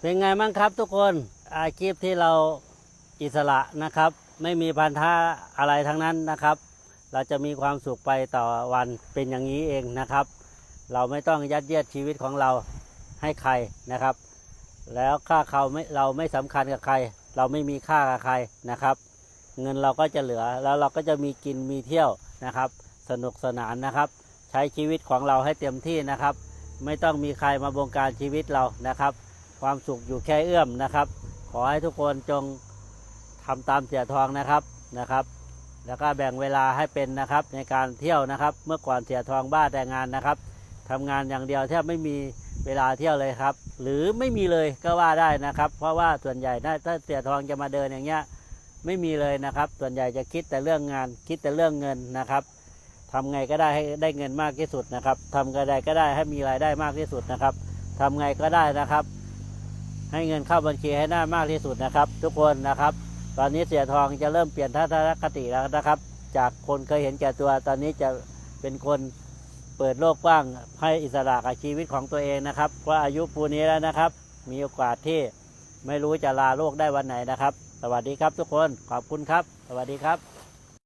เป็นไงบ้างครับทุกคนอาชีพที่เราอิสระนะครับ ไม่มีพันธะอะไรทั้งนั้นนะครับ เราจะมีความสุขไปต่อวันเป็นอย่างนี้เองนะครับ เราไม่ต้องยัดเยียดชีวิตของเราให้ใครนะครับ แล้วค่าเขาไม่เราไม่สำคัญกับใคร เราไม่มีค่ากับใครนะครับ เงินเราก็จะเหลือแล้วเราก็จะมีกินมีเที่ยวนะครับ สนุกสนานนะครับ ใช้ชีวิตของเราให้เต็มที่นะครับ ไม่ต้องมีใครมาบงการชีวิตเรานะครับ ความสุขอยู่แค่เอื้อมนะครับ ขอให้ทุกคนจงทำตามเสียทองนะครับนะครับ แล้วก็แบ่งเวลาให้เป็นนะครับในการเที่ยวนะครับ เมื่อก่อนเสียทองบ้าแต่งานนะครับทำงานอย่างเดียวแทบไม่มีเวลาเที่ยวเลยครับ หรือไม่มีเลยก็ว่าได้นะครับ เพราะว่าส่วนใหญ่ถ้าถ้าเสียทองจะมาเดินอย่างเงี้ยไม่มีเลยนะครับ ส่วนใหญ่จะคิดแต่เรื่องงาน คิดแต่เรื่องเงินนะครับทำไงก็ได้ให้ได้เงินมากที่สุดนะครับทำก็ได้ก็ได้ให้มีรายได้มากที่สุดนะครับทำไงก็ได้นะครับ ให้เงินเข้าบัญชีให้ได้มากที่สุดนะครับ ทุกคนนะครับ ตอนนี้เสียทองจะเริ่มเปลี่ยนทัศนคติแล้วนะครับ จากคนเคยเห็นแก่ตัวตอนนี้จะเป็นคนเปิดโลกกว้างให้อิสระกับชีวิตของตัวเองนะครับเพราะอายุปูนี้แล้วนะครับ มีโอกาสที่ไม่รู้จะลาโลกได้วันไหนนะครับ สวัสดีครับทุกคนขอบคุณครับ สวัสดีครับ